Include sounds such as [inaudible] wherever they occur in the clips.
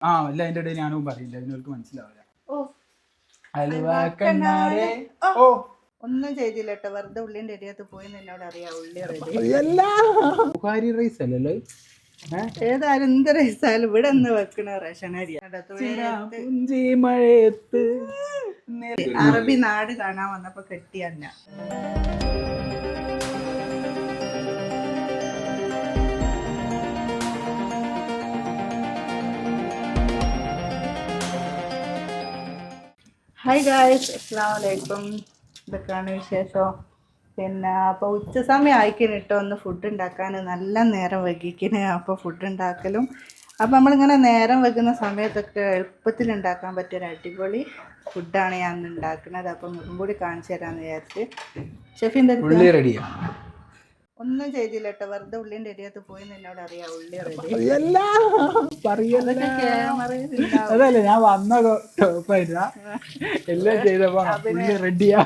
ആ അല്ല അതിന്റെ ഇടയിൽ ഞാനും പറയില്ല. അതിനവർക്ക് മനസ്സിലാവില്ല. അലുവാക്കണ്ണാരെ ഓ. ഒന്നും ചെയ്തില്ല കേട്ടോ. വെറുതെ ഉള്ളിന്റെ ഇടയത്ത് പോയി എന്നോട് അറിയാം. ഉള്ളി റെഡി റൈസ് അല്ലല്ലോ ഏതായാലും എന്ത് റൈസായാലും ഇവിടെ ഒന്ന് വെക്കണ റേഷൻ ചിരാപുഞ്ചി മഴയത്ത്. അറബി നാട് കാണാൻ വന്നപ്പോ കെട്ടിയല്ല. ഹായ് ഗായ്സ് അസ്സാം വലൈക്കും ഇതൊക്കെയാണ് വിശേഷം. പിന്നെ അപ്പോൾ ഉച്ച സമയം ആയിക്കണം കേട്ടോ ഒന്ന് ഫുഡ് ഉണ്ടാക്കാൻ നല്ല നേരം വൈകിക്കണ് അപ്പോൾ ഫുഡ് ഉണ്ടാക്കലും അപ്പോൾ നമ്മളിങ്ങനെ നേരം വെക്കുന്ന സമയത്തൊക്കെ എളുപ്പത്തിൽ ഉണ്ടാക്കാൻ പറ്റിയൊരു അടിപൊളി ഫുഡാണ് ഞാൻ ഉണ്ടാക്കുന്നത് അപ്പം കൂടി കാണിച്ചു തരാമെന്ന് വിചാരിച്ച്. ഷെഫിന്റെ അടുത്ത് ഉള്ളി റെഡിയാ. ഒന്നും ചെയ്തില്ല കേട്ടോ വെറുതെ ഉള്ളിന്റെ അരിയത്ത് പോയി എന്നോട് അറിയാം ഉള്ളി ഉണ്ടാവും. അതല്ല ഞാൻ വന്ന ടോപ്പായില്ല എല്ലാം ചെയ്തപ്പോ ഉള്ളി റെഡിയാ.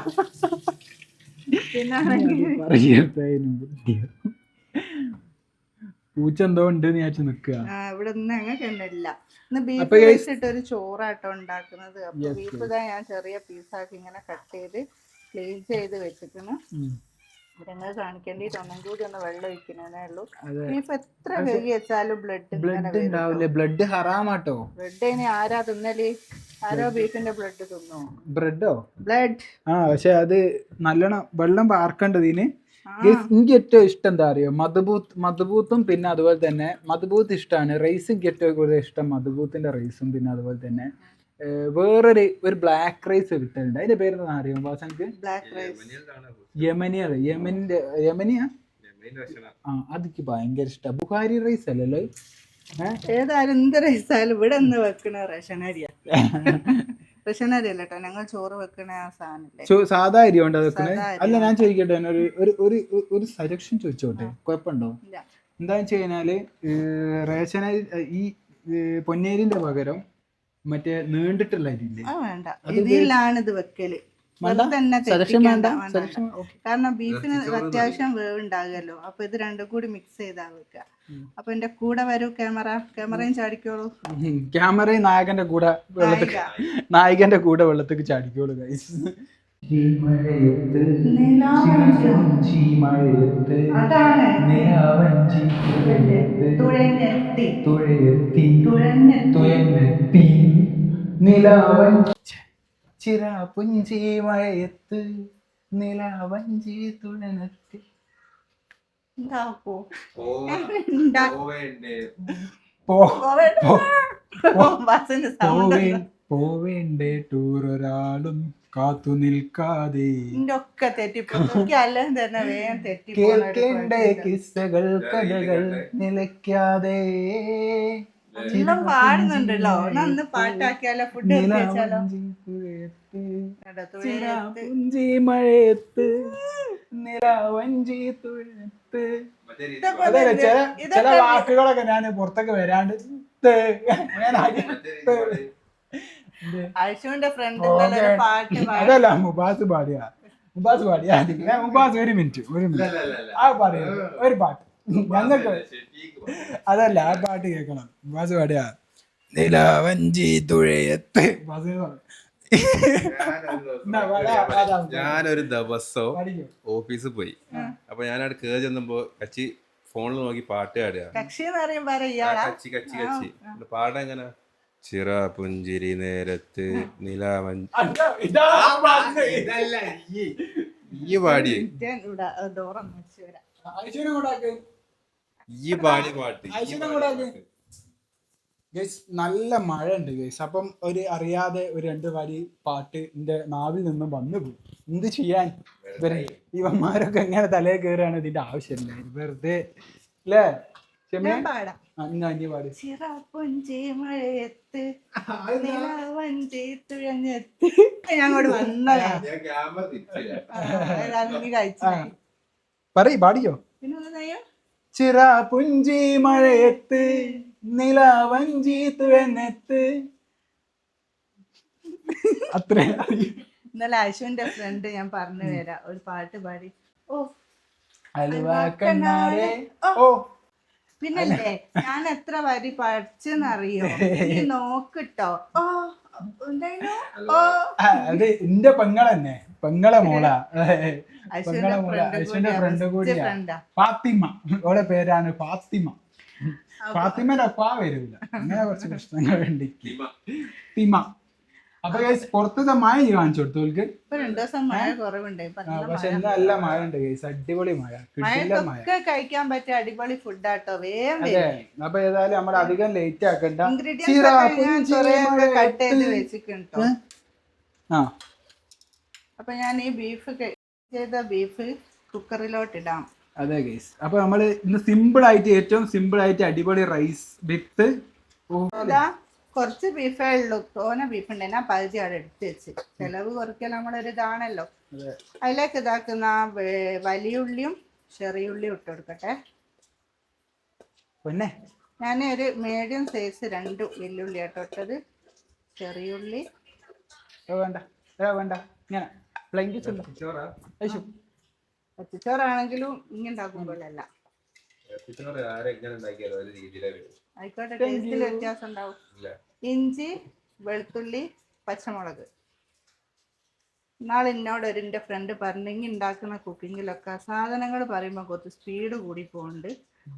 പൂച്ച എന്തോ ഉണ്ട് ഞാൻ നിക്കുക ഇവിടെ ഒന്നും അങ്ങനെ ഇല്ല. ഇന്ന് ബീഫ് വെച്ചിട്ട് ഒരു ചോറാട്ടോ ഉണ്ടാക്കുന്നത്. അപ്പൊ ബീഫ് ഞാൻ ചെറിയ പീസാക്കി ഇങ്ങനെ കട്ട് ചെയ്ത് ക്ലീൻ ചെയ്ത് വെച്ചിട്ടുണ്ട് ഞങ്ങൾ കാണിക്കേണ്ടിട്ട് ഒന്നും കൂടി ഒന്ന് വെള്ളം ഒഴിക്കണേ ഉള്ളൂ. ബീഫ് എത്ര കഴുകി വെച്ചാലും ബ്ലഡ് ബ്ലഡ് ഉണ്ടാവില്ലേ? ബ്ലഡ് ഹറാമാട്ടോ. ബ്ലഡ് ഇനി ആരാ തിന്നൽ? ആരോ ബീഫിന്റെ ബ്ലഡ് തിന്നോ? ബ്രെഡോ? ബ്ലഡ് ആ പക്ഷെ അത് നല്ലോണം വെള്ളം പാർക്കേണ്ടത് ഇതിന് എനിക്ക് ഏറ്റവും ഇഷ്ടം എന്താ അറിയോ? മധുബൂത്ത് മധുബൂത്തും പിന്നെ അതുപോലെ തന്നെ മധുബൂത്ത് ഇഷ്ടമാണ് റൈസ് എനിക്ക് ഏറ്റവും കൂടുതൽ ഇഷ്ടം മധുബൂത്തിന്റെ റൈസും പിന്നെ അതുപോലെ തന്നെ. വേറൊരു ഒരു ബ്ലാക്ക് റൈസ് കിട്ടുന്നുണ്ട്. അതിന്റെ പേര് എന്താ അറിയാം ബാസ് എനിക്ക് റൈസ് യമനിയ യമനിന്റെ യമനിയ? ആ അതെനിക്ക് ഭയങ്കര ഇഷ്ടം. ബുഹാരി റൈസ് അല്ലല്ലോ ഏതായാലും എന്ത് റൈസായാലും ഇവിടെ ഒന്ന് വെക്കണ റേഷൻ അരിയാ [laughs] റേഷൻ അരി അല്ല കേട്ടോ ഞങ്ങൾ ചോറ് വെക്കണ ആ സാധാ അരി കൊണ്ട് വെക്കണേ? അല്ല ഞാൻ ചോദിക്കട്ടെ ഒരു ഒരു ഒരു സജഷൻ ചോദിച്ചോട്ടെ? കുഴപ്പമുണ്ടോ? ഇല്ല. എന്താന്ന് വെച്ച് കഴിഞ്ഞാൽ റേഷനരി റേഷൻ അരി ഈ പൊന്നേരിന്റെ പകരം മറ്റേ നീണ്ടിട്ടുള്ള അരിയില്ലേ ആ വേണ്ട. ഇതിലാണ് ഇത് വെക്കൽ? തന്നെ തെറ്റിക്കണ്ട, വേണ്ട, വേണ്ട. കാരണം ബീഫിന് അത്യാവശ്യം വേവ് ഉണ്ടാകുമല്ലോ അപ്പൊ ഇത് രണ്ടും കൂടി മിക്സ് ചെയ്താ വെക്കുക അപ്പൊ എന്റെ കൂടെ വരൂ ക്യാമറ. ക്യാമറയും ചാടിക്കോളൂ. ക്യാമറയും നായകന്റെ കൂടെ വെള്ളത്തിൽ നായിക. നായകന്റെ കൂടെ വെള്ളത്തേക്ക് ചാടിക്കോളൂ ഗൈസ് അതാണ്. തുഴഞ്ഞെത്തി. തുഴഞ്ഞെത്തി. ചിറാപുഞ്ചി മഴയത്ത് നിലാവഞ്ചി തുഴനെത്തി ഉണ്ടാക്കൂ പോ? ബസ്സിന് സൗണ്ട് പോവേ പോവേണ്ടേ? ടൂർ ഒരാളും കാത്തു നിൽക്കാതെ. ഇതിന്റെ ഒക്കെ തെറ്റിപ്പോയി അല്ലേ തന്നെ വേഗം കേൾക്കേണ്ടേ? കിസ്സകൾ കഥകൾ നിലയ്ക്കാതെ. എല്ലാം പാടുന്നുണ്ടല്ലോ. ഒന്ന് പാട്ടാക്കിയാലോ ഫുഡ് തുഴയത്ത് മഴയത്ത് നിലാവഞ്ചി തുഴത്ത്. ചില വാക്കുകളൊക്കെ ഞാൻ പുറത്തൊക്കെ വരാണ്ട്. ത് ഐശുവിന്റെ ഫ്രണ്ട് ഇന്നലെ ഒരു പാട്ട് പാടി. അതല്ല മുബാസ് പാടിയ. മുബാസ് പാടിയ. മുബാസ് ഒരു മിനിറ്റ് ഒരു മിനിറ്റ്. ആ പാടിയ ഒരു പാട്ട്. ഞങ്ങൾക്ക് അതല്ല ആ പാട്ട് കേൾക്കണം. മുബാസ് പാടിയ. നിലാവഞ്ചി തുഴയത്ത്. ഞാനൊരു ദിവസം. ഓഫീസിൽ പോയി. അപ്പൊ ഞാനവിടെ കയറി ചെന്നപ്പോ കച്ചി ഫോണിൽ നോക്കി പാട്ട് പാടുക. കച്ചി കച്ചി കച്ചി. പാടാ എങ്ങനെ? ചിറ പുഞ്ചിരി നേരത്ത് നിലാവൻ. ഈ. ഈ പാടി. പാട്ട്. ഗൈസ് നല്ല മഴ ഉണ്ട് ഗൈസ് അപ്പം ഒരു അറിയാതെ ഒരു രണ്ട് വരി പാട്ട് എന്റെ നാവിൽ നിന്നും വന്നു പോയി. എന്ത് ചെയ്യാൻ? ഇവന്മാരൊക്കെ എങ്ങനെ തലയിൽ കയറുകയാണ് ഇതിന്റെ ആവശ്യമില്ല വെറുതെ. അല്ലേ ചിറപ്പുഞ്ചി മഴയത്ത് നിലവഞ്ചി തുഴഞ്ഞെത്തി. [laughs] വന്നതാ. പറയ് പാടിയോ ചിറ പുഞ്ചി മഴയത്ത് നിലാവഞ്ചി തുഴനെത്ത് [laughs] അത്രേ. ഇന്നലെ അശുവിന്റെ ഫ്രണ്ട് ഞാൻ പറഞ്ഞു തരാം. ഒരു പാട്ട് പാടി. ഓ അലുവാക്കണ്ണാരെ ഓ. പിന്നല്ലേ ഞാൻ എത്ര വരി പഠിച്ചെന്നറിയോ? [laughs] നീ നോക്കിട്ടോ. ഓ അത് എന്റെ പെങ്ങളെന്നെ. പെങ്ങളെ മോളാ. പെങ്ങളെ മോള. അശ്വിന്റെ ഫ്രണ്ട് കൂടിയാ. ഫാത്തിമ. ഓളെ പേരാണ് ഫാത്തിമ. ഫാത്തിമയുടെ അപ്പാ വരൂല. അങ്ങനെ കുറച്ച് പ്രശ്നങ്ങളുണ്ട്. തിമ. അപ്പൊ ഗൈസ് പുറത്തത്തെ മഴ കാണിച്ചു കൊടുത്തു ഓൾക്ക് രണ്ടു ദിവസം മഴ കുറവുണ്ട്. പക്ഷെ. ഇന്ന് നല്ല മഴ ഉണ്ട് ഗൈസ് അടിപൊളി മഴ. കിട്ടില്ല മഴ. കഴിക്കാൻ പറ്റിയ അടിപൊളി ഫുഡാട്ടോ വേഗം അതെ. അപ്പൊ ഏതായാലും നമ്മൾ അധികം ലേറ്റ് ആക്കണ്ട. കട്ട് ചെയ്ത് എട്ട്. ആ. അപ്പൊ ഞാൻ ഈ ബീഫ് ചെയ്ത ബീഫ് കുക്കറിലോട്ട് ഇടാം. അതെ ഗൈസ് അപ്പൊ നമ്മൾ ഇന്ന് സിമ്പിൾ ആയിട്ട് ഏറ്റവും സിമ്പിൾ ആയിട്ട് അടിപൊളി റൈസ് വിത്ത് അതാ കുറച്ച് ബീഫേ ഉള്ളൂ. തോന ബീഫ് ഉണ്ട് ഞാൻ പകുതി അവിടെ എടുത്ത് വെച്ച്. ചെലവ് കുറയ്ക്കൽ നമ്മളൊരു ഇതാണല്ലോ. അതിലേക്ക് ഇതാക്കുന്ന വേ- വലിയുള്ളിയും ചെറിയുള്ളിയും ഇട്ട് കൊടുക്കട്ടെ. പിന്നെ. ഞാൻ ഒരു മീഡിയം സൈസ് രണ്ട് വെല്ലുള്ളി ആട്ടോ ഇട്ടത്. ചെറിയുള്ളി വേണ്ട. വേണ്ട. ഇങ്ങനെ. പച്ചച്ചോറാണെങ്കിലും ഇങ്ങനെ ഉണ്ടാക്കുമ്പോഴല്ല ആയിക്കോട്ടെ ടേസ്റ്റിൽ വ്യത്യാസം ഉണ്ടാവും. ഇഞ്ചി വെളുത്തുള്ളി പച്ചമുളക്. നാളെ എന്നോട് ഒരു എന്റെ ഫ്രണ്ട് പറഞ്ഞെങ്കിൽ ഉണ്ടാക്കുന്ന കുക്കിങ്ങിലൊക്കെ സാധനങ്ങൾ പറയുമ്പോൾ കുറച്ച് സ്പീഡ് കൂടി പോകുന്നുണ്ട്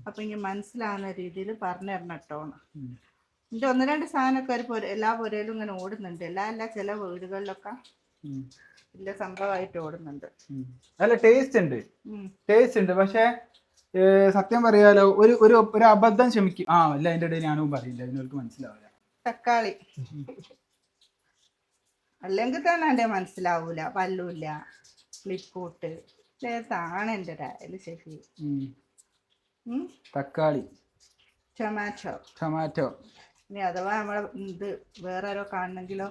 അപ്പം ഇങ്ങനെ മനസ്സിലാവുന്ന രീതിയിൽ പറഞ്ഞു തരണം കേട്ടോ. എന്റെ ഒന്ന് രണ്ട് സാധനമൊക്കെ ഒരു പൊര എല്ലാ പുരയിലും ഇങ്ങനെ ഓടുന്നുണ്ട്. എല്ലാ എല്ലാ ചില വീടുകളിലൊക്കെ. വലിയ സംഭവമായിട്ട് ഓടുന്നുണ്ട്. ഉം. അല്ല ടേസ്റ്റ് ഉണ്ട്. ടേസ്റ്റ് ഉണ്ട്. പക്ഷെ സത്യം പറയാലോ ഒരു ഒരു ഒരു അബദ്ധം ക്ഷമിക്കും. ആ അല്ല അതിന്റെ ഇടയിൽ ഞാനും പറയില്ല അതിനവർക്ക് മനസ്സിലാവില്ല. തക്കാളി. അല്ലെങ്കിൽ തന്നെ എന്റെ മനസ്സിലാവൂല പല്ലൂല്ല ഫ്ലിപ്പൂട്ട് ലേസാണ് എന്റെ ഒരു ശരി. തക്കാളി. ടൊമാറ്റോ ടൊമാറ്റോ ഇനി അഥവാ നമ്മളെ ഇത് വേറെ ആരോ കാണണമെങ്കിലോ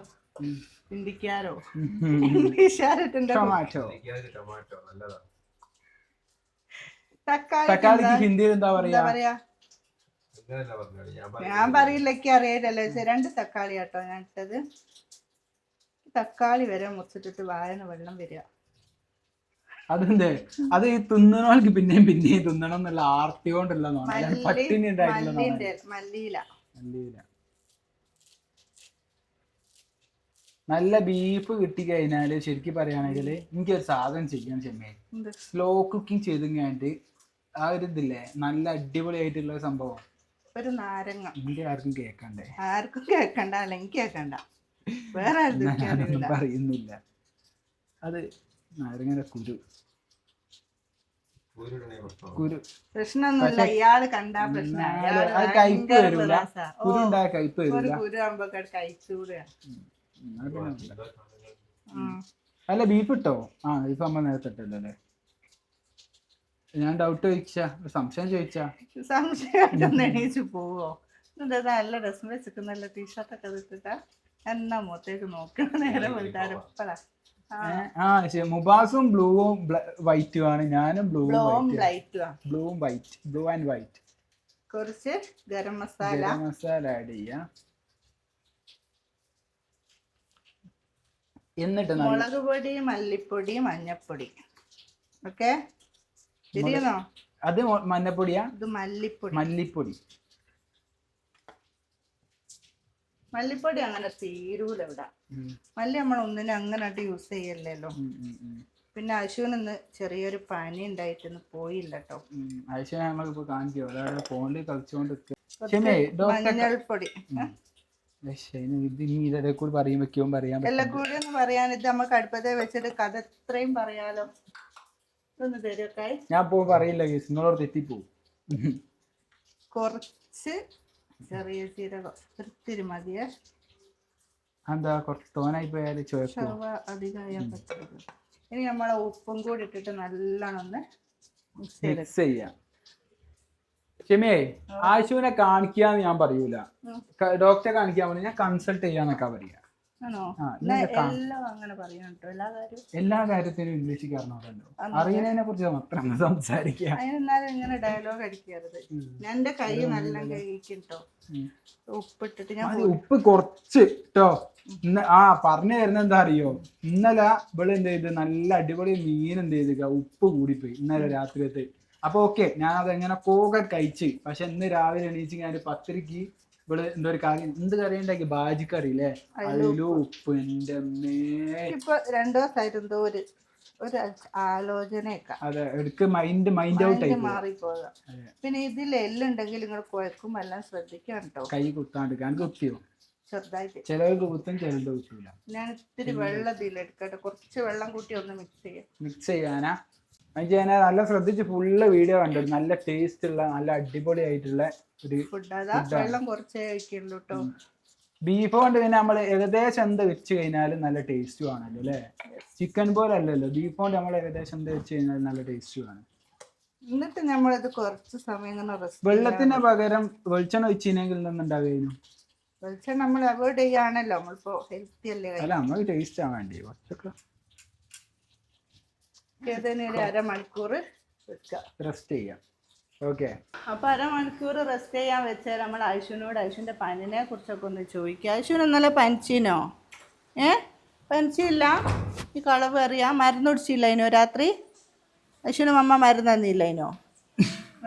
ചിന്തിക്കാരോ? ഇംഗ്ലീഷ് ഇംഗ്ലീഷുകാരുടെ ടൊമാറ്റോ ടൊമാറ്റോ നല്ലതാ തക്കാളി തക്കാളിക്ക് ഹിന്ദിയിൽ എന്താ എന്താ പറയാ? ഞാൻ പറയില്ലൊക്കെ അറിയില്ലല്ലോ രണ്ട് തക്കാളി കേട്ടോ ഞാൻ ഇട്ടത്. തക്കാളി വരെ മുറിച്ചിട്ടിട്ട് വായന വെള്ളം വരിക. അതെന്തേ? അത് ഈ തിന്നണോൾക്ക് പിന്നെയും പിന്നെയും തിന്നണം എന്നുള്ള ആർത്തി കൊണ്ടുള്ള പട്ടിണി മല്ലിയില. മല്ലിയില. നല്ല ബീഫ് കിട്ടി കഴിഞ്ഞാൽ ശരിക്കും പറയുകയാണെങ്കിൽ എനിക്കൊരു സാധനം ചെയ്യാൻ ചെമ്മേ? സ്ലോ കുക്കിംഗ് ചെയ്ത് കഴിഞ്ഞിട്ട് ആ ഒരു ഇതില്ലേ? നല്ല അടിപൊളിയായിട്ടുള്ള ആയിട്ടുള്ള സംഭവം. ഒരു നാരങ്ങ. ഇന്ത്യ ആർക്കും കേക്കണ്ടേ ആർക്കും കേക്കണ്ട അല്ലെങ്കിൽ കേക്കണ്ട വേറെ ഞാനൊന്നും പറയുന്നില്ല. അത് നാരങ്ങയുടെ കുരു. കുരു. പ്രശ്നമൊന്നുമില്ല. ഇയാൾ കണ്ടാ പ്രശ്നം. എന്നാലും അയാൾ അത് കയ്പ്പ് ഭയങ്കര വരൂല. വിലാസാ. ഓ, കുരു ഉണ്ടായ കയ്പ്പ് ഒരു വരില്ല കുരു ആകുമ്പോ അല്ല ബീഫ് ഇട്ടോ? ആ ബീഫ് അമ്മ നേരത്തെ ഇട്ടല്ലോ അല്ലേ? ഞാൻ ഡൗട്ട് ചോദിച്ചാ? സംശയം ചോദിച്ചാ? സംശയമായിട്ടൊന്ന് എണീച്ച് പോവോ? എന്താ നല്ല രസം വെച്ചിട്ട് നല്ല ടീഷർട്ടൊക്കെ ഇട്ടിട്ടാ? എന്നാ മുഖത്തേക്ക് നോക്കണ നേരെ ഏ, ആ മുബാസും ബ്ലൂവും വൈറ്റും ആണ്. ഞാനും ബ്ലൂവും ബ്ലൂവും വൈറ്റ് ബ്ലൂ ആൻഡ് വൈറ്റ് കുറച്ച് ഗരം മസാല. ഗരം മസാല ആഡ് ചെയ്യാം. എന്നിട്ട് മുളക് പൊടി മല്ലിപ്പൊടി മഞ്ഞപ്പൊടി. ഓക്കെ? അത് മഞ്ഞപ്പൊടിയാ? ഇത് മല്ലിപ്പൊടി. മല്ലിപ്പൊടി. മല്ലിപ്പൊടി അങ്ങനെ തീരൂല ഇവിടെ. മല്ലി നമ്മൾ ഒന്നിനും അങ്ങനെ യൂസ് ഉം. പിന്നെ അശുവിന് ഇന്ന് ചെറിയൊരു പനി ഉണ്ടായിട്ടൊന്ന് പോയില്ല കേട്ടോ അശുവിനെ നമ്മളിപ്പോ കാണിക്കോ അതായത് ഫോണിൽ ഡോക്ടർ മഞ്ഞൾപ്പൊടി. പറയാൻ പറ്റും എല്ലാം കൂടി എന്ന് പറയാൻ ഇത് നമ്മൾ അടുപ്പത്തെ വെച്ചിട്ട് കഥ എത്രയും പറയാലോ. ഞാൻ പോ അറിയില്ല കേസ്. നിങ്ങളോട് തെറ്റിപ്പോവും. കുറച്ച് ചെറിയ ജീരകം. ഒത്തിരി മതിയെ. എന്താ കുറച്ച് തോനായി പോയാൽ അധികമായാൻ പറ്റുന്നത് ഇനി നമ്മളെ ഉപ്പും കൂടി ഇട്ടിട്ട് നല്ലോണം ഒന്ന് മിക്സ് ചെയ്യാം. ക്ഷമേ ആശുവിനെ കാണിക്കാന്ന് ഞാൻ പറയൂല. ഡോക്ടറെ കാണിക്കാൻ പറഞ്ഞു ഞാൻ കൺസൾട്ട് ചെയ്യാന്നൊക്കെ പറയാ. എല്ലാം കാര്യത്തിനും ഇംഗ്ലീഷ് കാരണമല്ലോ അതെ. അറിയുന്നതിനെ കുറിച്ച് മാത്രം സംസാരിക്കുക. ഇങ്ങനെ ഡയലോഗ് അടിക്കരുത്. ഞാൻ എന്റെ കൈ നല്ല കഴിക്കും ഉപ്പിട്ടിട്ട് ഞാൻ ഉപ്പ് കുറച്ച് കേട്ടോ ആ പറഞ്ഞു തരുന്ന എന്താ അറിയോ? ഇന്നലെ ഇവിടെ എന്ത് ചെയ്ത്? നല്ല അടിപൊളി മീൻ എന്ത് ചെയ്ത്? ഉപ്പ് കൂടിപ്പോയി ഇന്നലെ രാത്രിയത്തെ. അപ്പൊ ഓക്കെ ഞാൻ അത് എങ്ങനെ പോകെ കഴിച്ച്? പക്ഷെ ഇന്ന് രാവിലെ എണീച്ച് ഞാൻ പത്തരക്ക് ഇവിടെ എന്തോ ഒരു കറി എന്ത് കറി ഉണ്ടാക്കി? ബാജി കറി അല്ലേ അതിലും ഉപ്പ് എന്റെ ഇപ്പൊ രണ്ടു ദിവസമായിട്ട് എന്തോ ഒരു ഒരു ആലോചനയൊക്കെ. അതെ എടുക്ക് മൈൻഡ് മൈൻഡ് ഔട്ട് ആയി. പിന്നെ ഇതിൽ എല്ലുണ്ടെങ്കിൽ നിങ്ങൾ കുഴക്കും എല്ലാം ശ്രദ്ധിക്കണം കേട്ടോ കൈ കുത്താണ്ട് ഞാൻ കുത്തിയോ? ചെറുതായിട്ട്. ചിലവർക്ക് കുത്തും ഞാൻ ഇത്തിരി വെള്ളം ഇതിൽ എടുക്കട്ടെ. കുറച്ച് വെള്ളം കൂട്ടി ഒന്ന് മിക്സ് ചെയ്യാം. മിക്സ് ചെയ്യാനാ? ചെയ്യാനാ നല്ല ശ്രദ്ധിച്ച് ഫുള്ള് വീഡിയോ കണ്ടു നല്ല ടേസ്റ്റ് ഉള്ള നല്ല അടിപൊളി ആയിട്ടുള്ള ഒരു വെള്ളം കുറച്ചേ കേട്ടോ ബീഫ് കൊണ്ട് പിന്നെ നമ്മൾ ഏകദേശം എന്ത് വെച്ച് കഴിഞ്ഞാലും നല്ല ടേസ്റ്റും ആണല്ലോ അല്ലേ? ചിക്കൻ പോലെ അല്ലല്ലോ ബീഫ് കൊണ്ട് നമ്മൾ ഏകദേശം എന്ത് വെച്ച് കഴിഞ്ഞാൽ നല്ല ടേസ്റ്റും ആണ്. എന്നിട്ട് നമ്മളിത് കുറച്ച് സമയം വെള്ളത്തിന് പകരം വെളിച്ചെണ്ണ ഒഴിച്ചിനെങ്കിൽ നിന്നുണ്ടാവുകയും വെളിച്ചെണ്ണ നമ്മൾ അവോയ്ഡ് ചെയ്യാണല്ലോ. നമ്മളിപ്പോ ഹെൽത്തി അല്ലേ അല്ല നമ്മൾ ടേസ്റ്റ് ആവാണ്ടേ വേണ്ടി? കുറച്ചൊക്കെ ഏതെങ്കിലും ഒരു അരമണിക്കൂർ വെക്കുക. റെസ്റ്റ് ചെയ്യാം. ഓക്കെ അപ്പൊ അരമണിക്കൂർ റെസ്റ്റ് ചെയ്യാൻ വെച്ചാൽ നമ്മൾ ഐശുവിനോട് ഐശുവിന്റെ പനിനെ കുറിച്ചൊക്കെ ഒന്ന് ചോദിക്കുക. ഐശുവിന് ഇന്നലെ പനിച്ചിനോ? ഏ? പനിച്ചില്ല. ഈ കളവ് അറിയാം. മരുന്ന് കുടിച്ചില്ല അതിനോ രാത്രി? ഐശുവിന് മമ്മ മരുന്ന് തന്നില്ല അതിനോ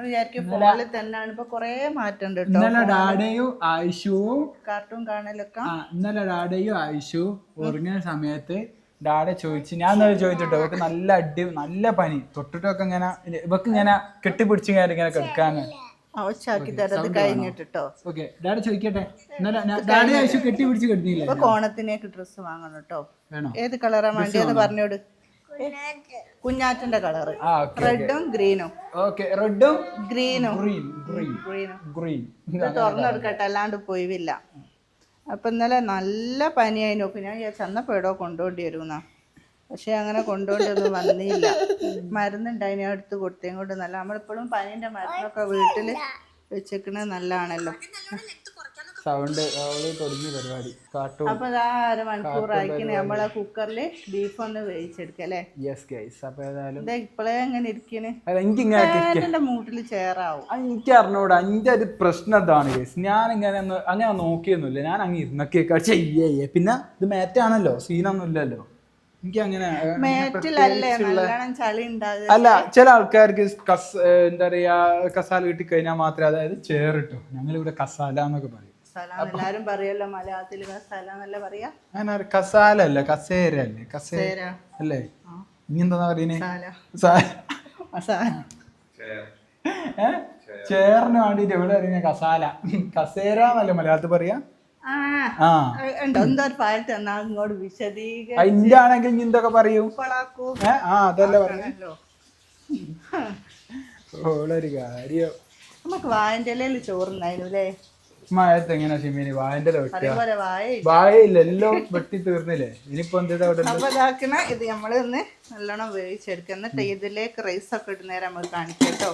വിചാരിക്കും ഫോണിൽ തന്നെയാണ് ഇപ്പൊ കൊറേ മാറ്റം ഇന്നലെ ഡാഡയും ആയിഷുവും കാർട്ടൂൺ കാണലൊക്കെ. ഇന്നലെ ഡാഡയും ആയിഷു ഉറങ്ങിയ സമയത്ത് ഡാഡ ചോദിച്ചു ഞാൻ ഇന്നലെ ചോദിച്ചിട്ടോ ഇവക്ക് നല്ല അടി നല്ല പനി. തൊട്ടിട്ടൊക്കെ ഇങ്ങനെ ഇവക്ക് ഇങ്ങനെ കെട്ടിപ്പിടിച്ച് ഇങ്ങനെ ഇങ്ങനെ കിടക്കാന്ന് ആവശ്യമാക്കി തരത് കഴിഞ്ഞിട്ട് കേട്ടോ ഓക്കെ ഡാഡ ചോദിക്കട്ടെ. ഇന്നലെ ഞാൻ- ഡാഡി ആയിഷു കെട്ടിപ്പിടിച്ച് കിടന്നില്ലേ ഇപ്പൊ കോണത്തിനേക്ക് ഡ്രസ്സ് വാങ്ങണം കേട്ടോ ഏത് കളറാ വേണ്ടിയെന്ന് പറഞ്ഞോട്. കുഞ്ഞാറ്റന്റെ കളറ്. റെഡും ഗ്രീനും ഓക്കെ. റെഡും ഗ്രീനും ഗ്രീൻ ഗ്രീൻ ഗ്രീൻ തുറന്നെടുക്കട്ടെ അല്ലാണ്ട് പോയില്ല അപ്പൊ ഇന്നലെ നല്ല പനിയായി നോക്കും ഞാൻ വിചാരിച്ചു അന്നപ്പോ പേടോ കൊണ്ടുപോണ്ടി വരുമെന്നാ. പക്ഷെ അങ്ങനെ കൊണ്ടുപോണ്ടി ഒന്നും വന്നില്ല. മരുന്നുണ്ടായിന് ഞാൻ എടുത്ത് കൊടുത്തേം. കൊണ്ട് നല്ല നമ്മളിപ്പോഴും പനീന്റെ മരുന്നൊക്കെ വീട്ടിൽ വെച്ചേക്കണത് നല്ലതാണല്ലോ. സൗണ്ട് അവൾ തുടങ്ങി പരിപാടി. കാട്ടു അപ്പൊ അരമണിക്കൂറായിക്ക് നമ്മളെ കുക്കറിൽ ബീഫ് ഒന്ന് വേവിച്ചെടുക്കാം അല്ലേ? യെസ് ഗൈസ് അപ്പൊ ഏതായാലും ഇതാ ഇപ്പളേ എങ്ങനെ ഇരിക്കണ്? അല്ല എനിക്ക് ഇങ്ങനെ മൂട്ടിൽ ചേറാവും. എനിക്ക് അറിഞ്ഞൂടാ. എന്റെ ഒരു പ്രശ്നം അതാണ് ഞാൻ ഇങ്ങനെ ഒന്ന് അങ്ങനെ നോക്കിയൊന്നുമില്ല. ഞാൻ അങ്ങ് ഇരുന്നൊക്കെ ചെയ്യേ പിന്നെ ഇത് മേറ്റാണല്ലോ. സീനൊന്നും ഇല്ലല്ലോ എനിക്ക് അങ്ങനെ അല്ല ചില ആൾക്കാർക്ക് കസ് എന്താ പറയാ കസാല കിട്ടിക്കഴിഞ്ഞാൽ മാത്രമേ അതായത് ചേറിട്ടോ. ഞങ്ങളിവിടെ കസാല എന്നൊക്കെ പറയും. സ്ഥലം എല്ലാരും പറയല്ലോ മലയാളത്തിൽ സ്ഥലം എന്നല്ല പറയാ? അങ്ങനെ കസാല അല്ല കസേര അല്ലേ? കസേര അല്ലേ? ഇനി എന്താ പറയുന്നേ? ചേറിന് വേണ്ടിട്ട് എവിടെ അറിയുന്ന കസാല. കസേര എന്നല്ലേ മലയാളത്തിൽ പറയാ? അങ്ങോട്ട് അതിന്റെ ആണെങ്കിൽ ഇനി എന്തൊക്കെ പറയൂ? ആ അതല്ലേ പറഞ്ഞു ഓളൊരു കാര്യം. നമുക്ക് വായന്റെ ഇലയിൽ ചോറുണ്ടായിരുന്നു അല്ലേ? മഴത്ത് എങ്ങനെ ഷിമീനി? വായന്റെ അതേപോലെ വായ വായയില്ല എല്ലാം വെട്ടി തീർന്നില്ലേ? ഇനിയിപ്പോ എന്താ അവിടെ അപ്പൊ ഇതാക്കണ ഇത് നമ്മൾ ഒന്ന് നല്ലോണം വേവിച്ചെടുക്കുക എന്നിട്ട് ഇതിലേക്ക് റൈസ് ഒക്കെ ഇടുന്നേരം നേരം കാണിക്കാം കേട്ടോ.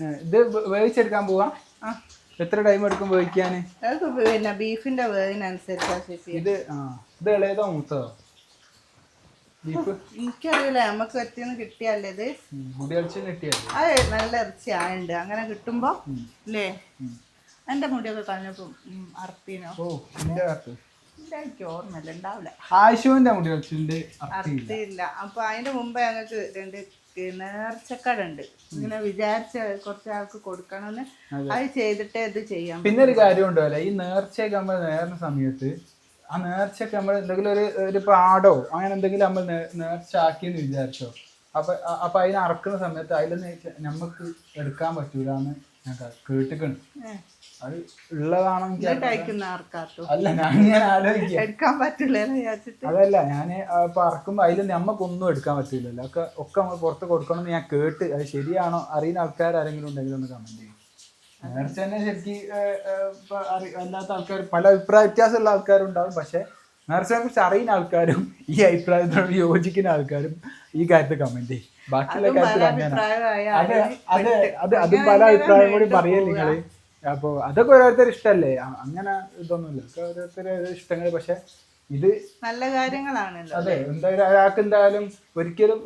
ഏ, ഇത് വേ- വേവിച്ചെടുക്കാൻ പോവാ? ആ. എത്ര ടൈം എടുക്കും വേവിക്കാന്? അതൊക്കെ പിന്നെ ബീഫിന്റെ വേവിനനുസരിച്ചാ ചേച്ചി ഇത് ആ ഇത് ഇളയതോ മൂത്തതോ? ബീഫ്? എനിക്കറിയില്ല നമുക്ക് പറ്റിയെന്ന് കിട്ടിയല്ലേ ഇത്. മുടി കളിച്ച് കിട്ടിയത് അത് നല്ല ഇറച്ചി ആയുണ്ട് അങ്ങനെ കിട്ടുമ്പോ അല്ലേ എന്റെ മുടിയൊക്കെ കളഞ്ഞപ്പം ഉം, ഓ എന്റെ കാത്ത് ഇല്ല, എനിക്ക് ഓർമ്മയില്ല ഉണ്ടാവില്ല ആശുവിന്റെ മുടി കളിച്ചിന്റെ അർത്തിയില്ല അപ്പൊ അതിന്റെ മുമ്പേ ഞങ്ങൾക്ക് രണ്ട് നേർച്ചക്കട ഉണ്ട് ഇങ്ങനെ വിചാരിച്ച കുറച്ച് ആൾക്ക് കൊടുക്കണമെന്ന് അത്. ചെയ്തിട്ടേ ഇത് ചെയ്യാം പിന്നെ ഒരു കാര്യം ഉണ്ടല്ലോ ഈ നേർച്ചയൊക്കെ നമ്മൾ നേർന്ന സമയത്ത് ആ നേർച്ചയൊക്കെ നമ്മൾ എന്തെങ്കിലും ഒരു ഒരു പാടോ അങ്ങനെ എന്തെങ്കിലും നമ്മൾ നേർച്ച ആക്കിയെന്ന് വിചാരിച്ചോ? അപ്പൊ അപ്പൊ അതിനെ അറക്കുന്ന സമയത്ത് അതിലൊന്നും നമുക്ക് എടുക്കാൻ പറ്റൂലെന്ന് ഞാൻ കേട്ടിക്കണ് അത് ഉള്ളതാണെങ്കിൽ അത് കഴിക്കുന്ന അല്ല ഞാൻ ഞാൻ ആലോചിക്കാം. എടുക്കാൻ പറ്റില്ല അതല്ല ഞാൻ ഇപ്പൊ അറക്കുമ്പോ അതിൽ നമുക്കൊന്നും എടുക്കാൻ പറ്റില്ലല്ലോ ഒക്കെ ഒക്കെ നമ്മൾ പുറത്ത് കൊടുക്കണം എന്ന് ഞാൻ കേട്ട് അത് ശരിയാണോ അറിയുന്ന ആൾക്കാർ ആരെങ്കിലും ഉണ്ടെങ്കിൽ ഒന്ന് കമന്റ് ചെയ്യും. നേർച്ച തന്നെ ശരിക്കും അല്ലാത്ത ആൾക്കാർ പല അഭിപ്രായ വ്യത്യാസമുള്ള ആൾക്കാരുണ്ടാവും. പക്ഷെ നേർച്ചയെ കുറിച്ച് അറിയുന്ന ആൾക്കാരും ഈ അഭിപ്രായത്തിനോട് യോജിക്കുന്ന ആൾക്കാരും ഈ കാര്യത്തിൽ കമന്റ് ചെയ്യും. ബാക്കിയുള്ള കാര്യത്തിൽ അങ്ങനെ അഭിപ്രായമായ അത് അത് അത് അതും പല അഭിപ്രായം കൂടി പറയല്ലേ നിങ്ങൾ അപ്പൊ അതൊക്കെ ഓരോരുത്തർ ഇഷ്ടല്ലേ? അങ്ങനെ ഇതൊന്നുമില്ല. ഒക്കെ ഓരോരുത്തരുടെ ഇഷ്ടങ്ങൾ പക്ഷെ ഇത് നല്ല കാര്യങ്ങളാണ് അതെ എന്തായാലും ഒരാൾക്ക് എന്തായാലും ഒരിക്കലും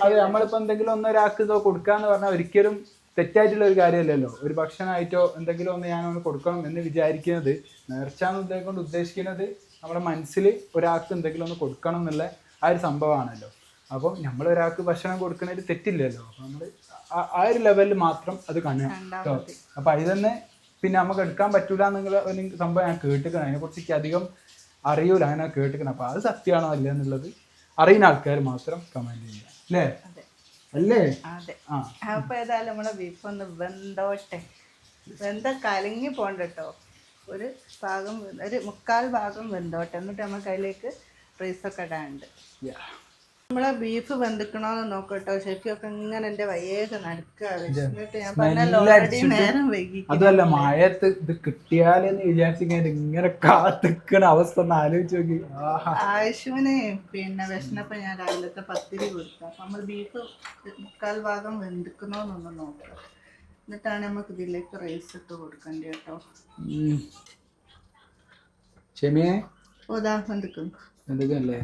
അതെ നമ്മളിപ്പോ എന്തെങ്കിലും ഒന്ന് ഒരാൾക്ക് ഇതോ കൊടുക്കാന്ന് പറഞ്ഞാൽ ഒരിക്കലും തെറ്റായിട്ടുള്ള ഒരു കാര്യമല്ലല്ലോ. ഒരു ഭക്ഷണമായിട്ടോ എന്തെങ്കിലും ഒന്ന് ഞാൻ ഒന്ന് കൊടുക്കണം എന്ന് വിചാരിക്കുന്നത് നേർച്ചാന്ന് ഉദ്ദേ- കൊണ്ട് ഉദ്ദേശിക്കുന്നത് നമ്മുടെ മനസ്സിൽ ഒരാൾക്ക് എന്തെങ്കിലും ഒന്ന് കൊടുക്കണം എന്നുള്ള ആ ഒരു സംഭവമാണല്ലോ. അപ്പം നമ്മൾ ഒരാൾക്ക് ഭക്ഷണം കൊടുക്കുന്നതിൽ തെറ്റില്ലല്ലോ. അപ്പം നമ്മൾ ആ ഒരു ലെവലിൽ മാത്രം അത് കാണുക അപ്പൊ അത് തന്നെ പിന്നെ നമുക്ക് എടുക്കാൻ പറ്റൂല എന്നുള്ള ഒരു സംഭവം ഞാൻ കേട്ടിക്കണം. അതിനെക്കുറിച്ച് എനിക്ക് അധികം അറിയൂല. അങ്ങനെ കേട്ടിക്കണം. അപ്പൊ അത് സത്യമാണോ അല്ല എന്നുള്ളത് അറിയുന്ന ആൾക്കാർ മാത്രം കമന്റ് ചെയ്യുക. അല്ലേ? അല്ലേ? അപ്പൊ ഏതായാലും നമ്മളെ ബീഫ് ഒന്ന് വെന്തോട്ടെ. വെന്ത കലങ്ങി പോണ്ട കേട്ടോ ഒരു ഭാഗം ഒരു മുക്കാൽ ഭാഗം വെന്തോട്ടെ. എന്നിട്ട് നമുക്ക് അതിലേക്ക് റൈസൊക്കെ ഇടാനുണ്ട്. നമ്മളെ ബീഫ് വെന്തിക്കണോന്ന് നോക്കട്ടോ. ഷെഫിയൊക്കെ ഇങ്ങനെ എന്റെ വയ്യൊക്കെ നടക്കുക അതല്ല മഴയത്ത് ഇത് കിട്ടിയാലെന്ന് വിചാരിച്ചിങ്ങനെ ഇങ്ങനെ കാത്തിക്കണ അവസ്ഥ ഒന്ന് ആലോചിച്ച് നോക്കി. ആയുഷുവിന് പിന്നെ വിശന്നപ്പോ ഞാൻ രാവിലത്തെ പത്തിരി കൊടുത്തു. അപ്പൊ നമ്മൾ ബീഫ് മുക്കാൽ ഭാഗം വെന്തിക്കണോന്നൊന്ന് നോക്കാം എന്നിട്ടാണ് നമുക്ക് ഇതിലേക്ക് റൈസ് ഇട്ട് കൊടുക്കേണ്ടത് കേട്ടോ. ഉം. ഓ ദാ വെന്തിക്കും എന്തൊക്കെയല്ലേ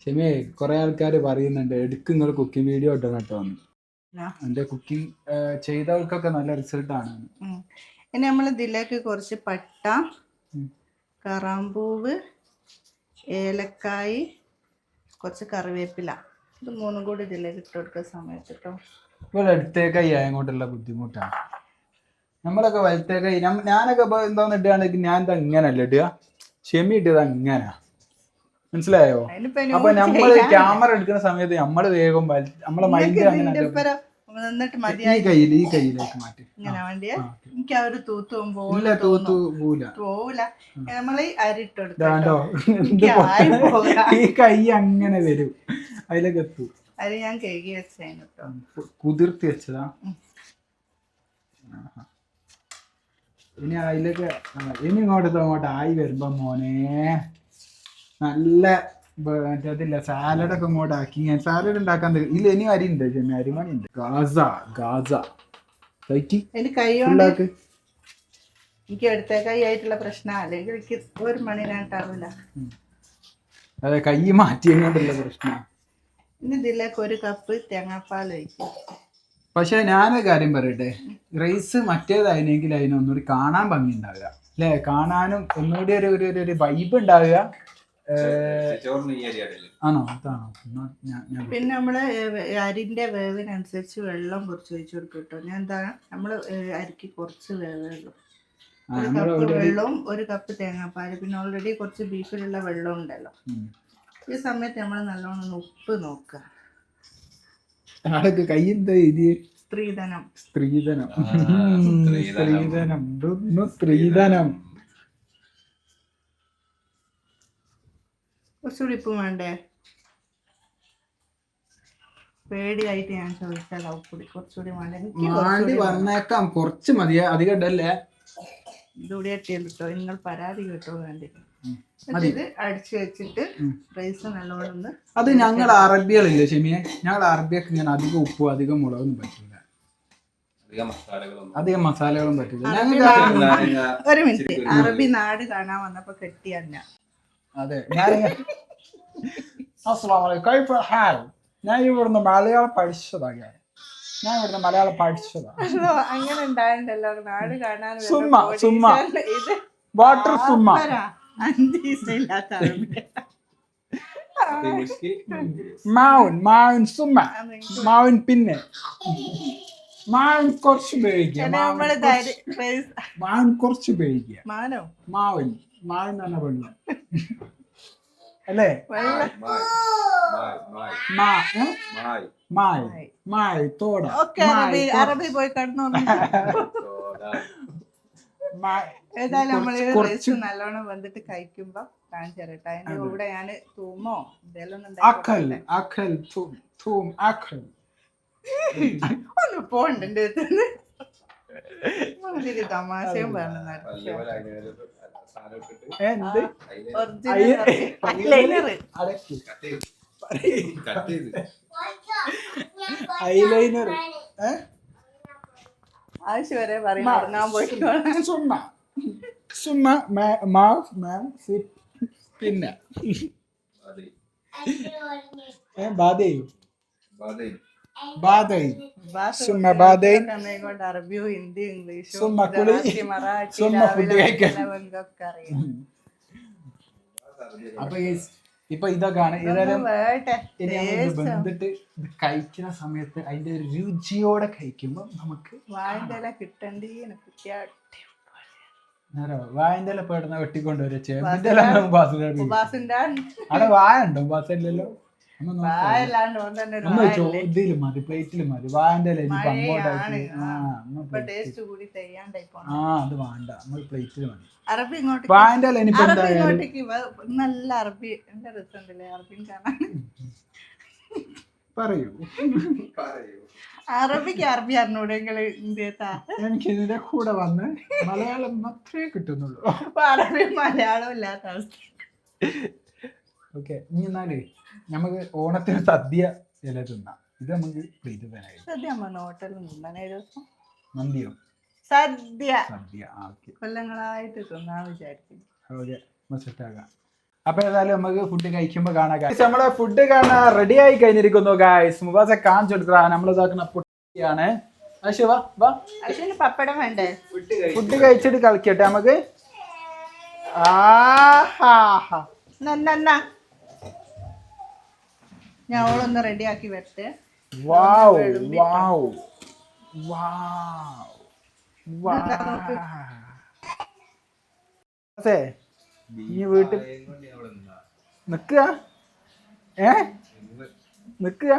ക്ഷമയെ കുറെ ആൾക്കാർ പറയുന്നുണ്ട് എടുക്ക് നിങ്ങൾ കുക്കിംഗ് വീഡിയോ ഇട്ടണം കേട്ടോ. എന്റെ കുക്കിംഗ് ചെയ്തവർക്കൊക്കെ നല്ല റിസൾട്ട് ആണ്. ഇനി നമ്മൾ ഇതിലേക്ക് കുറച്ച് പട്ട. കറാമ്പൂവ് ഏലക്കായി കുറച്ച് കറിവേപ്പില. ഇത് മൂന്നും കൂടി ഇതിലേക്ക് ഇട്ട് കൊടുക്കുന്ന സമയത്ത് കേട്ടോ ഇവിടെ അടുത്തേക്കായി അങ്ങോട്ടുള്ള ബുദ്ധിമുട്ടാണ് നമ്മളൊക്കെ വലത്തേക്കായി ഞാനൊക്കെ ഇപ്പൊ എന്തോന്ന് ഇടുകയാണെങ്കിൽ ഞാൻ ഇത് അങ്ങനല്ല ഇടുക? ക്ഷമി ഇട്ടത് അങ്ങനാ. മനസ്സിലായോ? അപ്പൊ നമ്മൾ ക്യാമറ എടുക്കുന്ന സമയത്ത് നമ്മൾ വേഗം നമ്മളെ മൈൻഡ് അങ്ങനെ ഈ കയ്യിൽ ഈ കയ്യിലേക്ക് മാറ്റി. എനിക്ക് തൂത്ത് തൂത്തു പോവില്ല പോവില്ല നമ്മൾ. ഈ കൈ അങ്ങനെ വരും. അതിലേക്ക് എത്തു. ഞാൻ കഴുകി വെച്ചേന് കേട്ടോ. കുതിർത്തി വെച്ചതാ. ഇനി അതിലേക്ക് ഇനി ഇങ്ങോട്ട് അങ്ങോട്ട് ആയി വരുമ്പോ മോനെ. നല്ല ഇതില്ല സാലഡ് ഒക്കെ ഇങ്ങോട്ട് ആക്കി. ഞാൻ സാലഡ് ഉണ്ടാക്കാൻ തരും. ഇല്ല ഇനി അരി ഉണ്ട് ചെമ്മി അരിമണി ഉണ്ട്. ഗാസ ഗാസ. കയറ്റി അതിന് കൈ കൊണ്ട് ഫുള്ളാക്ക്. എനിക്ക് എടുത്ത കൈ ആയിട്ടുള്ള പ്രശ്നം. അല്ലെങ്കിൽ എനിക്ക് ഒരു മണിനായിട്ടാവില്ല അതെ കൈ മാറ്റിയങ്ങോട്ടുള്ള പ്രശ്നം. ഇനി ഇതിലേക്ക് ഒരു കപ്പ് തേങ്ങാപ്പാൽ ഒഴിക്കും. പക്ഷെ ഞാനൊരു കാര്യം പറയട്ടെ. റൈസ് മറ്റേതായിരുന്നെങ്കിൽ അതിനൊന്നുകൂടി കാണാൻ ഭംഗി ഉണ്ടാവുക അല്ലേ? കാണാനും ഒന്നുകൂടി ഒരു- ഒരു വൈബ് ഉണ്ടാവുക. ആണോ? അതാണോ? പിന്നെ നമ്മൾ അരിന്റെ വേവിനനുസരിച്ച് വെള്ളം കുറച്ച് ഒഴിച്ചു കൊടുക്കും കേട്ടോ. ഞാൻ എന്താ നമ്മൾ അരിക്ക് കുറച്ച് വേവുള്ളൂ. ഒരു കപ്പ് already- വെള്ളവും ഒരു കപ്പ് തേങ്ങാപ്പാൽ പിന്നെ ഓൾറെഡി കുറച്ച് ബീഫിലുള്ള വെള്ളം ഉണ്ടല്ലോ. ഈ സമയത്ത് നമ്മൾ നല്ലോണം ഉപ്പ് നോക്കുക. സ്ത്രീധനം. സ്ത്രീധനം. സ്ത്രീധനം. സ്ത്രീധനം. സ്ത്രീധനം. കുറച്ചുകൂടി ഉപ്പും വേണ്ടേ? പേടിയായിട്ട് ഞാൻ ചോദിച്ചാൽ ഉപ്പുടി കുറച്ചുകൂടി വേണ്ടി. വന്നേക്കാം. കുറച്ച് മതിയെ അധികം ഇടല്ലേ? ഇതുകൂടി കേട്ടോ നിങ്ങൾ പരാതി കേട്ടോ വേണ്ടി. ഉം. എന്നിട്ട് ഇത് അടിച്ചു വെച്ചിട്ട് ഉം. റൈസ് നല്ലോണം ഒന്ന് അത് ഞങ്ങൾ അറബികളില്ലേ ഷെമിയെ? ഞങ്ങൾ അറബിയൊക്കെ ഇങ്ങനെ അധികം ഉപ്പും അധികം മുളകൊന്നും പറ്റില്ല. അധികം മസാലകളും പറ്റില്ല. ഒരു മിനിറ്റ്. അറബി നാട് കാണാൻ വന്നപ്പോ കെട്ടിയല്ല അതെ. ഞാൻ അസ്സലാമു അലൈക്കും. കൈഫ ഹാൽ ഞാൻ ഇവിടുന്ന് മലയാളം പഠിച്ചതാ ഞാൻ. ഞാൻ ഇവിടുന്ന് മലയാളം പഠിച്ചതാ. അങ്ങനെ ഉണ്ടായിട്ടുണ്ടല്ലോ നാട് കാണാൻ സുമ്മ, സുമ്മ. വാട്ടർ സുമ്മ. മാവുൻ മാവുൻ സുമ്മ. അതെനിക്ക് പിന്നെ. മാവുൻ കുറച്ച് ഉപയോഗിക്കുക. മാവുൻ കുറച്ച് ഉപയോഗിക്കുക. മാനോ? മാവൻ മാവൻ എന്ന് പറഞ്ഞ പെണ്ണ് [laughs] അല്ലേ? വെള്ള. മായി മായി മായി? മായി. മായി മായി. തോട. അറബി പോയി കടന്നു [laughs] മായി ഏതായാലും കുറച്ച് റൈസ് നല്ലോണം വന്നിട്ട് കഴിക്കുമ്പോ കാണിച്ചു തരട്ടെ. അതിന്റെ കൂടെ ഞാൻ തൂമോ? അക്കൽ ഒന്ന് പോണ്ട് [laughs] എന്റെ തമാശയും പറഞ്ഞു എന്ത്? ഐലൈനർ ആവശ്യം പറയും ഉറങ്ങാൻ പോയിട്ട് സുമ്മ സുമ്മ മൗസ് മാം സിപ്പ് പിന്നെ. അതെ ഏ അപ്പൊ ഇപ്പൊ ഇതൊക്കെയാണ്. ഏതായാലും ഇത് കഴിക്കുന്ന സമയത്ത് അതിന്റെ ഒരു രുചിയോടെ കഴിക്കുമ്പോ നമുക്ക് വായന്തല കിട്ടണ്ടേ വായന്തല വായന്റെ ഇല പേടുന്ന വെട്ടിക്കൊണ്ടുവരെ ചേമ്പിന്റെ ഇല ഉപാസിന്റെ അവിടെ വായ ഉണ്ടോ? ബാസല്ലോ ഇതിൽ മതി മതി. വായന്റെ ആ അത് വേണ്ട. നമ്മൾ മതി. അറബി ഇങ്ങോട്ട് വായന്റെ ഇനിയിപ്പോ നല്ല അറബി എന്താ രസമുണ്ടല്ലേ അറബിയും കാണാൻ. പറയൂ. അറബിക്ക് അറബി അറിഞ്ഞൂടെ നിങ്ങൾ ഇന്ത്യത്താ? എനിക്ക് ഇതിന്റെ കൂടെ വന്ന് മലയാളം മാത്രമേ കിട്ടുന്നുള്ളൂ. അറബി മലയാളം ഇല്ലാത്ത അവസ്ഥ. ഓക്കെ ഇനി എന്നാൽ നമുക്ക് ഓണത്തിന് സദ്യ ഇല തിന്നാം. ഇത് നമുക്ക് പ്ലേറ്റ് തരായി സദ്യ നമ്മൾ ഹോട്ടലിൽ നിന്നാണ് ഏത് ദിവസം? മന്തിയോ? സദ്യ. സദ്യ ഓക്കെ. കൊല്ലങ്ങളായിട്ട് തിന്നാൻ വിചാരിക്കും ഓക്കെ സെറ്റാക്കാം അപ്പൊ ഏതായാലും നമുക്ക് ഫുഡ് കഴിക്കുമ്പോ കാണാം guys. നമ്മളെ ഫുഡ് കാണാൻ റെഡി ആയി കഴിഞ്ഞിരിക്കുന്നു ഗായ്സ് മുബാസ കാണിച്ചു കൊടുക്കുക നമ്മളിതാക്കുന്ന പൊട്ടിയാണ് അശ്വ വാ. പപ്പടം വേണ്ടേ? ഫുഡ് കഴിച്ചിട്ട് കളിക്കട്ടെ നമുക്ക്? ആഹാ. നന്ന ഞാൻ ഓളൊന്ന് ആക്കി വരട്ടെ. വാവ് വാവ് വാവ്. വാവ്. അതെ നീ വീട്ടിൽ നിക്കുക ഏ? നിക്കുക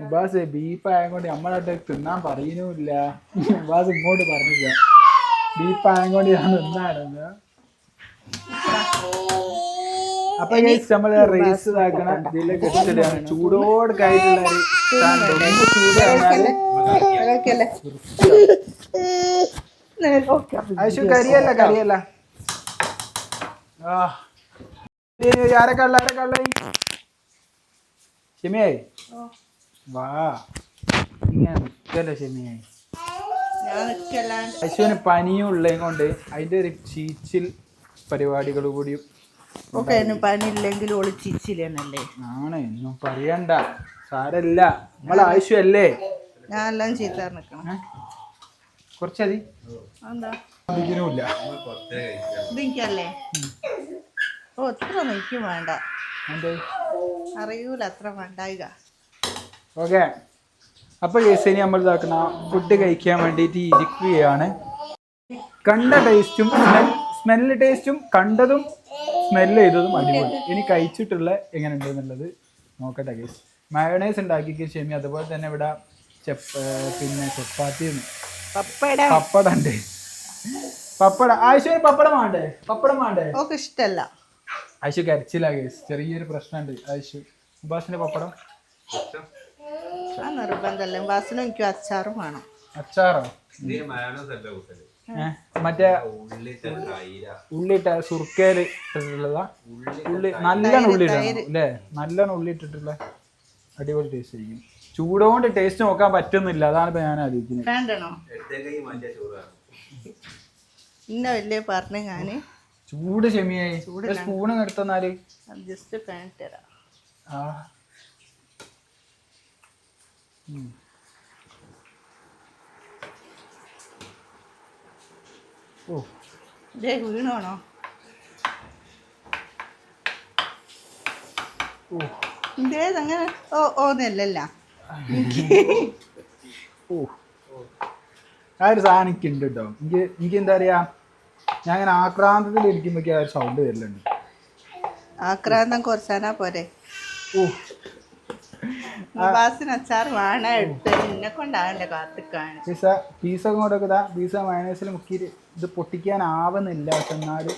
ഉബാസ് ബീഫ് ആയതുകൊണ്ട് നമ്മളോട്ട് തിന്നാൻ പറയുന്നുമില്ല. ഉബാസ് ഇങ്ങോട്ട് പറഞ്ഞില്ല. ബീഫ് ആയതുകൊണ്ട് ഞാൻ നിന്നാണെന്ന് അപ്പൊ നമ്മൾ റൈസ് ഇതാക്കണം ഇതിലേക്ക് ഇട്ടിട്ടാണ് ചൂടോട് കഴിഞ്ഞു കരിയല്ല കരിയല്ല. ആ. ഇനി ആരൊക്കെ ഉള്ള ആരൊക്കെ ഉള്ള ഷെമിയായി വാ. ഇങ്ങനെ നിൽക്കല്ലോ ഷെമിയായി ഞാൻ നിൽക്കല്ലാണ്ട് അശ്വിന് പനിയും ഉള്ളതും കൊണ്ട് അതിന്റെ ഒരു ചീച്ചിൽ പരിപാടികൾ കൂടിയും ഒളിച്ചിച്ചില്ലേന്നല്ലേ ആണ് ഒന്നും പറയണ്ട. സാരല്ല. നമ്മളെ ഞാൻ എല്ലാം ചീത്ത നിക്കണം കുറച്ചതി. എന്താ അതിനുമില്ല ഇതെനിക്കല്ലേ? ഓ അത്ര നിൽക്കും വേണ്ട. എന്തേ? അറിയൂല അത്ര വേണ്ടായിക. ഓക്കെ. അപ്പൊ കേസ് ഇനി നമ്മൾ ഇതാക്കുന്ന ഫുഡ് കഴിക്കാൻ വേണ്ടിയിട്ട് ഇരിക്കുകയാണ്. കണ്ട ടേസ്റ്റും സ്മെല്ല് ടേസ്റ്റും കണ്ടതും സ്മെല്ല് ചെയ്തതും അടിപൊളി. ഇനി കഴിച്ചിട്ടുള്ള എങ്ങനെ ഉണ്ടെന്നുള്ളത് നോക്കട്ടെ കേസ് മയോണൈസ് ഉണ്ടാക്കി ഷെമി അതുപോലെ തന്നെ ഇവിടെ ചപ്പ് പിന്നെ ചപ്പാത്തി പപ്പട. പപ്പടം ഉണ്ട്. പപ്പടം. ആവശ്യം പപ്പടം വേണ്ടേ? പപ്പടം വേണ്ടേ? ഓക്കെ ഇഷ്ടല്ല. ആയിഷു കരച്ചില്ല കേസ് ചെറിയൊരു പ്രശ്നമുണ്ട്. ആയിഷു സുഭാഷിന്റെ പപ്പടം? നിർബന്ധമല്ല ഉപാസിനും ബാസിനും എനിക്കും അച്ചാറും വേണം. അച്ചാറോ? മയോണൈസ് അല്ല ഉള്ളിട്ട തൈര ഉള്ളിട്ട സുർക്കയിൽ ഇട്ടിട്ടുള്ളതാ. ഉള്ളി നല്ലോണം ഉള്ളി ഇടണം. അല്ലേ നല്ലോണം ഉള്ളി ഇട്ടിട്ടുള്ള അടിപൊളി ടേസ്റ്റ് ആയിരിക്കും. ചൂടുകൊണ്ട് ടേസ്റ്റ് നോക്കാൻ പറ്റുന്നില്ല. അതാണ് ഇപ്പൊ ഞാൻ ആലോചിക്കുന്നത്. മറ്റേ ഇന്ന വലിയ പറഞ്ഞ് ചൂട് ചെമിയായി സ്പൂണ് എടുത്തന്നാൽ. ജസ്റ്റ് കാണിട്ട് തരാം. ആ. ഓ. ഇതേ വീണോണോ ഓ. ഓ ഓന്നല്ലല്ല ഓ ആ ഒരു സാധനം എനിക്ക് ഉണ്ട് കേട്ടോ. എനിക്ക് എനിക്ക് എന്താ പറയാ ഞാൻ അങ്ങനെ ആക്രാന്തത്തിൽ ഇരിക്കുമ്പോഴേക്കും ആ ഒരു സൗണ്ട് വരലുണ്ട്. ആക്രാന്തം കുറച്ചാനാ പോരെ. ഓ. അച്ചാർ വേണ എടുത്ത്. കാത്തിക്കാണ്. പിസ പീസ കൊണ്ടൊക്കെ ഇതാ പീസ മയണൈസിൽ മുക്കിയിട്ട് ഇത് പൊട്ടിക്കാനാവുന്നില്ല പക്ഷെ എന്നാലും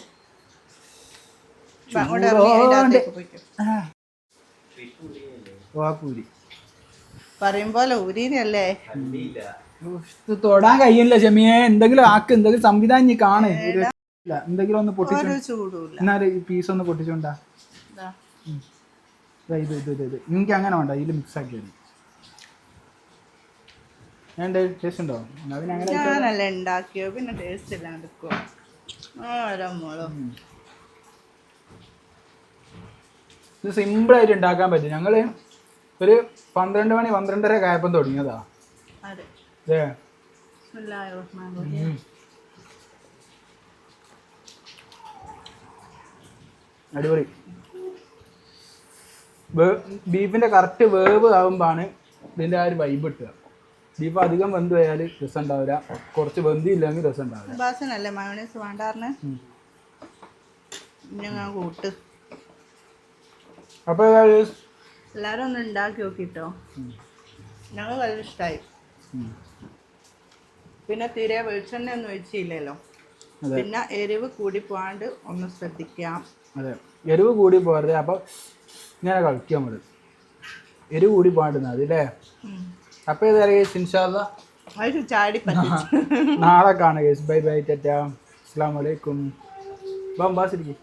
പറയും പോലെ ഊരീനല്ലേ ഇത് തൊടാൻ കഴിയില്ല ചെമിയെ എന്തെങ്കിലും ആക്ക് എന്തെങ്കിലും സംവിധാനം നീ കാണ്. എന്തെങ്കിലും ഒന്ന് പൊട്ടിച്ചു എന്നാലും ഈ പീസ് ഒന്ന് പൊട്ടിച്ചോണ്ടാ. ഇതാ. ഇത് ഇത് ഇത് എനിക്ക് അങ്ങനെ വേണ്ട ഇതിൽ മിക്സ് ആക്കിയത് ഞാൻ ടേസ്റ്റ് ഞാനല്ല ഉണ്ടാക്കിയോ? പിന്നെ ടേസ്റ്റ് ഇല്ലാണ്ട് എടുക്കുവോ ഓരോ മോളും? ഇത് സിമ്പിൾ ആയിട്ട് ഉണ്ടാക്കാൻ പറ്റും. ഞങ്ങൾ ഒരു പന്ത്രണ്ട് മണി പന്ത്രണ്ടര കായപ്പം തുടങ്ങിയതാ. അതെ. അടിപൊളി. ബീഫിന്റെ കറക്റ്റ് വേവ് ആകുമ്പോഴാണ് ഇതിന്റെ ആ ഒരു വൈബ് കിട്ടുക ബീഫ് അധികം വെന്ത് പോയാൽ രസം ഉണ്ടാവില്ല കുറച്ച് വെന്തില്ലെങ്കിൽ രസം ഉണ്ടാവില്ല ബാസനല്ലേ മയോണൈസ് വേണ്ടാറിന്? ഞാൻ കൂട്ട്. അപ്പോൾ എല്ലാവരും ഒന്ന് ഉണ്ടാക്കി നോക്കിട്ടോ. ഞങ്ങൾ വളരെ ഇഷ്ടമായി പിന്നെ തീരെ വെളിച്ചെണ്ണ ഒന്നും ഒഴിച്ചില്ലല്ലോ പിന്നെ എരിവ് കൂടി പോകാണ്ട് ഒന്ന് ശ്രദ്ധിക്കാം. അതെ. എരിവ് കൂടി പോകരുത് അപ്പോൾ ഇങ്ങനെ കളിക്കാൻ പറ്റും എരിവ് കൂടി പോകേണ്ടത് അല്ലേ? അപ്പോൾ ഏതായാലും ഇൻഷാല്ല അത് ചാടി നാളെ കാണുക ബൈ ബൈ ടാറ്റ. അസ്സാം വലൈക്കും ബാം ബാസിരിക്കും